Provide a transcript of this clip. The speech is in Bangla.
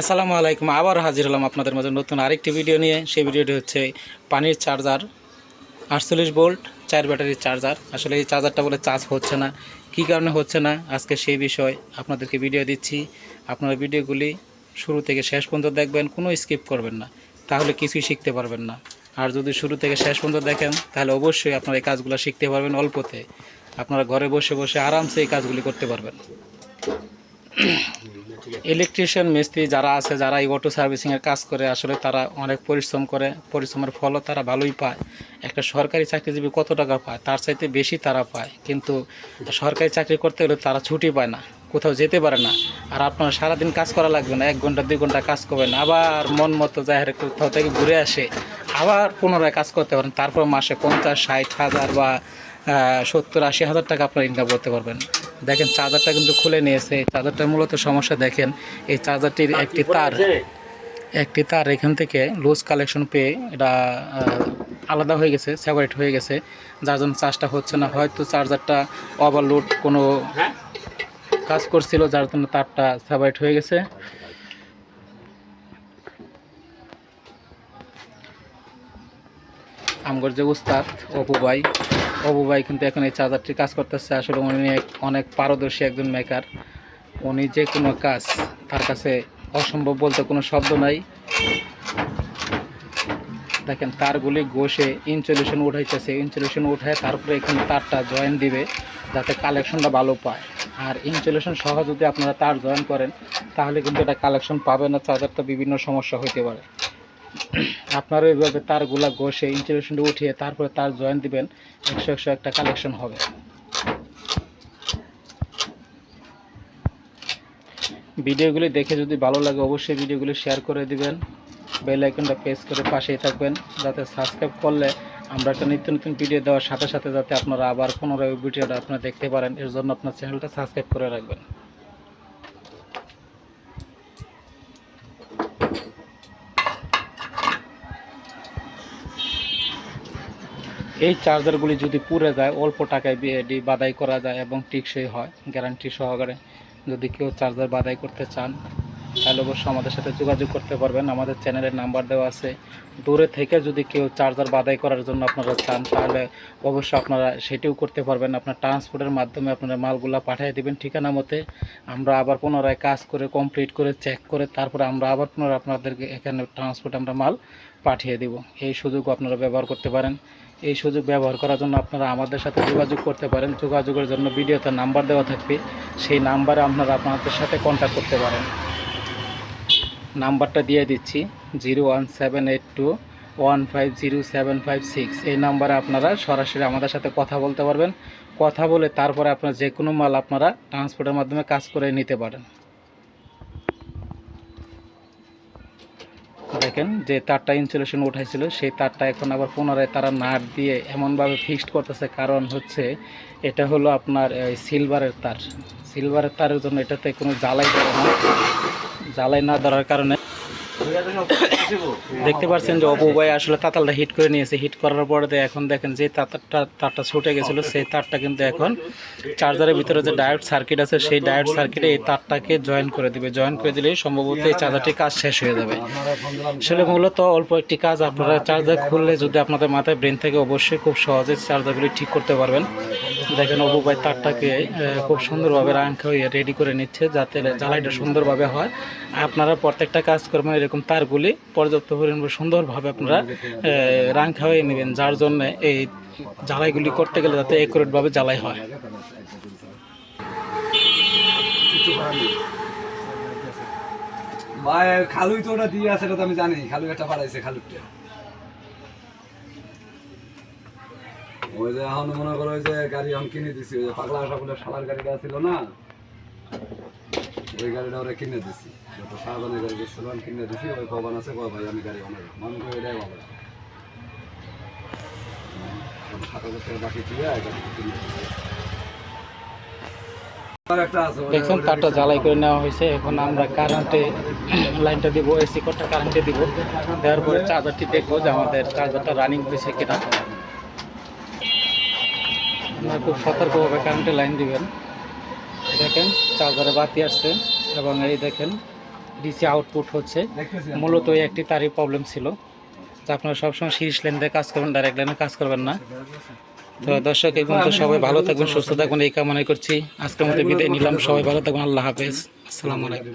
আসসালামু আলাইকুম, আবার হাজির হলাম আপনাদের মাঝে নতুন আরেকটি ভিডিও নিয়ে। সেই ভিডিওটি হচ্ছে পানির চার্জার, আটচল্লিশ ভোল্ট, চার ব্যাটারির চার্জার। আসলে এই চার্জারটা বলে চার্জ হচ্ছে না। কী কারণে হচ্ছে না? আজকে সেই বিষয় আপনাদেরকে ভিডিও দিচ্ছি। আপনারা ভিডিওগুলি শুরু থেকে শেষ পর্যন্ত দেখবেন, কোনো স্কিপ করবেন না। তাহলে কিছুই শিখতে পারবেন না। আর যদি শুরু থেকে শেষ পর্যন্ত দেখেন, তাহলে অবশ্যই আপনারা এই কাজগুলো শিখতে পারবেন অল্পতে। আপনারা ঘরে বসে বসে আরামসে এই কাজগুলি করতে পারবেন। ইলেকট্রিশিয়ান মিস্ত্রি যারা আছে, যারা এই অটো সার্ভিসিংয়ের কাজ করে, আসলে তারা অনেক পরিশ্রম করে, পরিশ্রমের ফলও তারা ভালোই পায়। একটা সরকারি চাকরিজীবী কত টাকা পায়? তার চাইতে বেশি তারা পায়। কিন্তু সরকারি চাকরি করতে হলে তারা ছুটি পায় না, কোথাও যেতে পারে না। আর আপনার সারাদিন কাজ করা লাগবে না, এক ঘণ্টা, দুই ঘণ্টা কাজ করবেন, আবার মন মতো জাহের কোথাও থেকে ঘুরে আসে, আবার পুনরায় কাজ করতে পারেন, তারপর মাসে পঞ্চাশ, ষাট, হাজার বা সত্তর আশি হাজার টাকা আপনার ইনকাম করতে পারবেন। দেখেন চার্জারটা কিন্তু খুলে নিয়েছে এই চার্জারটার মূলত সমস্যা দেখেন এই চার্জারটির একটি তার একটি তার এখান থেকে লুজ কালেকশন পেয়ে এটা আলাদা হয়ে গেছে সেপারেট হয়ে গেছে। যার জন্য চার্জটা হচ্ছে না। হয়তো চার্জারটা ওভারলোড কোনো কাজ করছিল যার জন্য তারটা সেপারেট হয়ে গেছে। আমগর যে উস্তাদ অপু ভাই অপু ভাই কিন্তু এখন এই চার্জারটি কাজ করতেছে। আসলে উনি অনেক পারদর্শী একজন মেকার উনি যে কোনো কাজ তার কাছে অসম্ভব বলতে কোনো শব্দ নাই। দেখেন, তারগুলি ঘষে ইনসুলেশন উঠাইতেছে। ইনসুলেশন উঠায় তারপরে এখানে তারটা জয়েন দিবে, যাতে কালেকশনটা ভালো পায়। আর ইনসুলেশন সহ যদি আপনারা তার জয়েন করেন, তাহলে কিন্তু এটা কালেকশন পাবে না। চার্জারটা বিভিন্ন সমস্যা হতে পারে। আপনারা এইভাবে তারগুলা ঘষে ইনসুলেশনটা উঠিয়ে তারপরে তার জয়েন দিবেন, একশো একশো একটা কালেকশন হবে। ভিডিওগুলি দেখে যদি ভালো লাগে অবশ্যই ভিডিওগুলি শেয়ার করে দিবেন বেল আইকনটা প্রেস করে পাশেই থাকবেন, যাতে সাবস্ক্রাইব করলে আমরা একটা নিত্য নতুন ভিডিও দেওয়ার সাথে সাথে যাতে আপনারা আবার পুনরায় ভিডিওটা আপনারা দেখতে পারেন, এর জন্য আপনার চ্যানেলটা সাবস্ক্রাইব করে রাখবেন। এই চার্জারগুলি যদি পুড়ে যায়, অল্প টাকায় বিএডি বাদাই করা যায় এবং টিকসই হয় গ্যারান্টি সহকারে। যদি কেউ চার্জার বাদাই করতে চান তাহলে অবশ্যই আমাদের সাথে যোগাযোগ করতে পারবেন। আমাদের চ্যানেলের নাম্বার দেওয়া আছে। দূরে থেকে যদি কেউ চার্জার বাদাই করার জন্য আপনারা চান, তাহলে অবশ্যই আপনারা সেটিও করতে পারবেন। আপনার ট্রান্সপোর্টের মাধ্যমে আপনারা মালগুলা পাঠিয়ে দেবেন ঠিকানা মতে। আমরা আবার পুনরায় কাজ করে, কমপ্লিট করে চেক করে, তারপরে আমরা আবার পুনরায় আপনাদেরকে এখানে ট্রান্সপোর্ট আমরা মাল পাঠিয়ে দিব। এই সুযোগ আপনারা ব্যবহার করতে পারেন। এই সুযোগ ব্যবহার করার জন্য আপনারা আমাদের সাথে যোগাযোগ করতে পারেন। যোগাযোগের জন্য ভিডিওতে নাম্বার দেওয়া থাকবে। সেই নাম্বারে আপনারা আপনাদের সাথে কন্ট্যাক্ট করতে পারেন। নাম্বারটা দিয়ে দিচ্ছি, zero one seven eight two one five zero seven five six. এই নাম্বারে আপনারা সরাসরি আমাদের সাথে কথা বলতে পারবেন। কথা বলে তারপরে আপনার যে কোনো মাল আপনারা ট্রান্সপোর্টের মাধ্যমে কাজ করে নিতে পারেন। দেখেন যে তারটা ইনসুলেশন উঠাইছিল, সেই তারটা এখন আবার পুনরায় তারা নাট দিয়ে এমনভাবে ফিক্সড করতেছে। কারণ হচ্ছে এটা হলো আপনার সিলভারের তার। সিলভারের তারের জন্য এটাতে কোনো জ্বালাই দেওয়া না। জ্বালাই না ধরার কারণে দেখতে পাচ্ছেন যে অপু ভাই আসলে তাতালটা হিট করে নিয়েছে। হিট করার পরে এখন দেখেন যে তারটা তারটা ছুটে গেছিল, সেই তারটা কিন্তু এখন চার্জারের ভিতরে যে ডায়োড সার্কিট আছে, সেই ডায়োড সার্কিটে এই তারটাকে জয়েন করে দিবে। জয়েন করে দিলেই সম্ভবত এই চার্জারটি কাজ শেষ হয়ে যাবে। আসলে মূলত অল্প একটি কাজ আপনারা চার্জার খুললে যদি আপনাদের মাথায় ব্রেন থেকে, অবশ্যই খুব সহজে চার্জারগুলি ঠিক করতে পারবেন। দেখেন অপু ভাই তারটাকে খুব সুন্দরভাবে রাঙ্ক রেডি করে নিচ্ছে, যাতে জ্বালাইটা সুন্দরভাবে হয়। আপনারা প্রত্যেকটা কাজ করবেন এরকম তারগুলি পর্যাপ্ত পরিমাণে সুন্দরভাবে আপনারা রাং খাওয়াই নেবেন, যার জন্য এই জ্বালাইগুলি করতে গেলে যাতে একুরেটভাবে জ্বালাই হয়। খালুই আমি জানি। খালু একটা পাঠাইছে খালুটা ওই যে এখন মনে করো ওই যে গাড়ি এখন কিনে দিছি, ওই যে পাগলা সকলে সালার গাড়িটা ছিল না? ওই গাড়িটা ওরা কিনে দিছি। যত গাড়ি ছিল আমি কিনে দিছি ওই কবান আছে কয় ভাই আমি গাড়ি অনেক মন করে এটাই ভালো সাত হাজার টাকা বাকি ছিল এই কিনে দিছি। আর একটা আছে ওটা- দেখছেন তারটা জ্বালাই করে নেওয়া হয়েছে। এখন আমরা কারেন্টে লাইনটা দিব এসি কোডটা কারেন্টে দিব। দেওয়ার পরে চার্জারটি দেখব যে আমাদের চার্জারটা রানিং হয়েছে কিনা। আপনারা খুব সতর্কভাবে কারেন্টে লাইন দিবেন। দেখেন চার্জারে বাতি আসছে এবং এই দেখেন ডিসি আউটপুট হচ্ছে। মূলত এই একটি তারই প্রবলেম ছিল। তো আপনারা সবসময় সিরিজ লেন দিয়ে কাজ করবেন ডাইরেক্ট লাইনে কাজ করবেন না। তো দর্শক, এই পর্যন্ত সবাই ভালো থাকবেন, সুস্থ থাকবেন, এই কামনাই করছি। আজকের মধ্যে বিদায় নিলাম, সবাই ভালো থাকবেন, আল্লাহ হাফেজ। আসসালামু আলাইকুম।